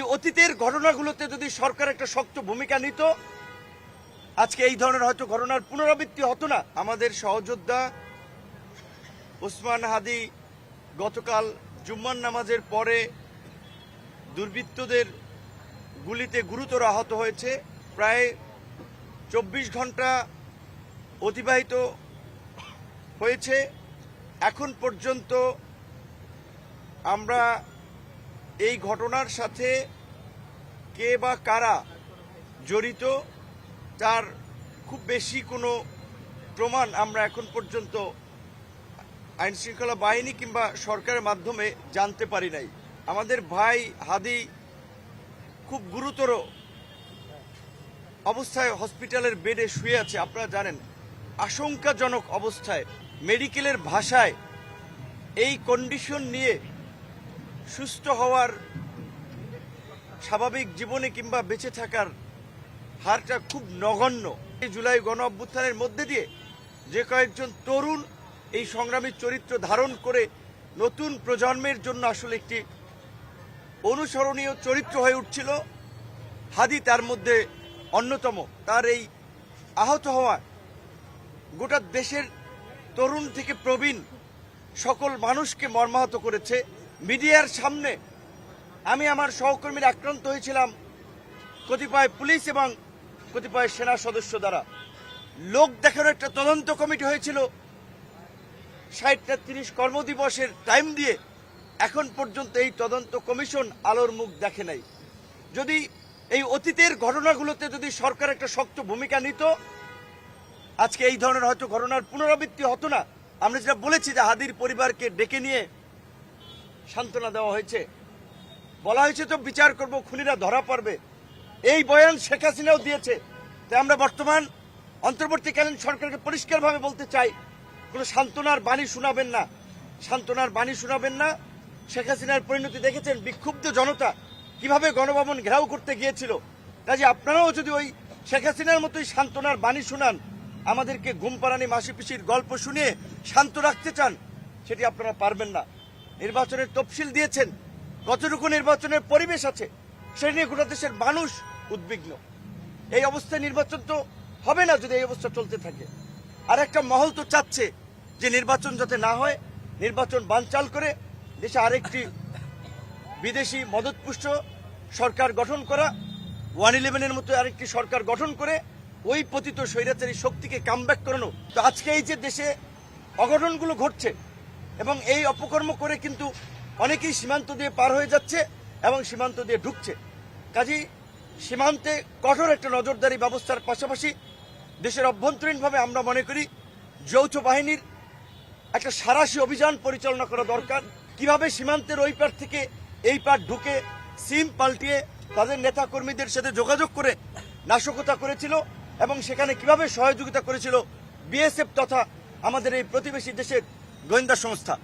এই অতীতের ঘটনাগুলোতে যদি সরকার একটা শক্ত ভূমিকা নিত, আজকে এই ধরনের হয়তো ঘটনার পুনরাবৃত্তি হতো না। আমাদের সহযোদ্ধা ওসমান হাদি গতকাল জুম্মান নামাজের পরে দুর্বৃত্তদের গুলিতে গুরুতর আহত হয়েছে। প্রায় চব্বিশ ঘণ্টা অতিবাহিত হয়েছে। এখন পর্যন্ত আমরা এই ঘটনার সাথে কে বা কারা জড়িত, তার খুব বেশি কোনো প্রমাণ আমরা এখন পর্যন্ত আইন শৃঙ্খলা বাহিনী কিংবা সরকারের মাধ্যমে জানতে পারি নাই। আমাদের ভাই হাদি খুব গুরুতর অবস্থায় হসপিটালের বেডে শুয়ে আছে, আপনারা জানেন। আশঙ্কাজনক অবস্থায়, মেডিকেলের ভাষায় এই কন্ডিশন নিয়ে সুস্থ হওয়ার স্বাভাবিক জীবনে কিংবা বেঁচে থাকার হারটা খুব নগণ্য। জুলাই গণ অভ্যুত্থানের মধ্যে দিয়ে যে কয়েকজন তরুণ এই সংগ্রামী চরিত্র ধারণ করে নতুন প্রজন্মের জন্য আসলে একটি অনুসরণীয় চরিত্র হয়ে উঠছিল। হাদি তার মধ্যে অন্যতম। তার এই আহত হওয়া গোটা দেশের তরুণ থেকে প্রবীণ সকল মানুষকে মর্মাহত করেছে। মিডিয়ার সামনে আমি আমার সহকর্মীরা আক্রান্ত হয়েছিলাম কতিপয় পুলিশ এবং কতিপয় সেনা সদস্য দ্বারা। লোক দেখানোর একটা তদন্ত কমিটি হয়েছিল। ষাটটা তিরিশ কর্মদিবসের টাইম দিয়ে এখন পর্যন্ত এই তদন্ত কমিশন আলোর মুখ দেখে নাই। যদি এই অতীতের ঘটনাগুলোতে যদি সরকার একটা শক্ত ভূমিকা নিত, আজকে এই ধরনের হয়তো ঘটনার পুনরাবৃত্তি হতো না। আমরা যেটা বলেছি যে হাদির পরিবারকে ডেকে নিয়ে সান্ত্বনা দেওয়া হয়েছে। বলা হয়েছে তো বিচার করব, খুনিরা ধরা পড়বে। এই বয়ান শেখ হাসিনাও দিয়েছে। তাই আমরা বর্তমান অন্তর্বর্তীকালীন সরকারকে পরিষ্কারভাবে বলতে চাই, কোনো সান্ত্বনার বাণী শোনাবেন না। সান্ত্বনার বাণী শোনাবেন না। শেখ হাসিনার পরিণতি দেখেছেন বিক্ষুব্ধ জনতা কীভাবে গণভবন ঘেরাও করতে গিয়েছিল। কাজে আপনারাও যদি ওই শেখ হাসিনার মতোই সান্ত্বনার বাণী শোনান, আমাদেরকে ঘুম পাড়ানি মাসি পিসির গল্প শুনিয়ে শান্ত রাখতে চান, সেটি আপনারা পারবেন না। নির্বাচনের তফসিল দিয়েছেন, কতটুকু নির্বাচনের পরিবেশ আছে, সে নিয়ে গোটা দেশের মানুষ উদ্বিগ্ন। এই অবস্থায় নির্বাচন তো হবে না যদি এই অবস্থা চলতে থাকে। আর একটা মহল তো চাচ্ছে যে নির্বাচন যাতে না হয়, নির্বাচন বানচাল করে দেশে আরেকটি বিদেশি মদতপুষ্ট সরকার গঠন করা, ওয়ান ইলেভেনের মতো আরেকটি সরকার গঠন করে, ওই পতিত স্বৈরাচারী শক্তিকে কামব্যাক করানো। তো আজকে এই যে দেশে অঘটনগুলো ঘটছে এবং এই অপকর্ম করে কিন্তু অনেকেই সীমান্ত দিয়ে পার হয়ে যাচ্ছে এবং সীমান্ত দিয়ে ঢুকছে। কাজেই সীমান্তে কঠোর একটা নজরদারি ব্যবস্থার পাশাপাশি দেশের অভ্যন্তরীণভাবে আমরা মনে করি যৌথ বাহিনীর একটা সারাশি অভিযান পরিচালনা করা দরকার। কীভাবে সীমান্তের ওই পার থেকে এই পার ঢুকে সিম পাল্টিয়ে তাদের নেতা কর্মীদের সাথে যোগাযোগ করে নাশকতা করেছিল এবং সেখানে কীভাবে সহযোগিতা করেছিল বিএসএফ তথা আমাদের এই প্রতিবেশী দেশের গোয়েন্দা সংস্থা।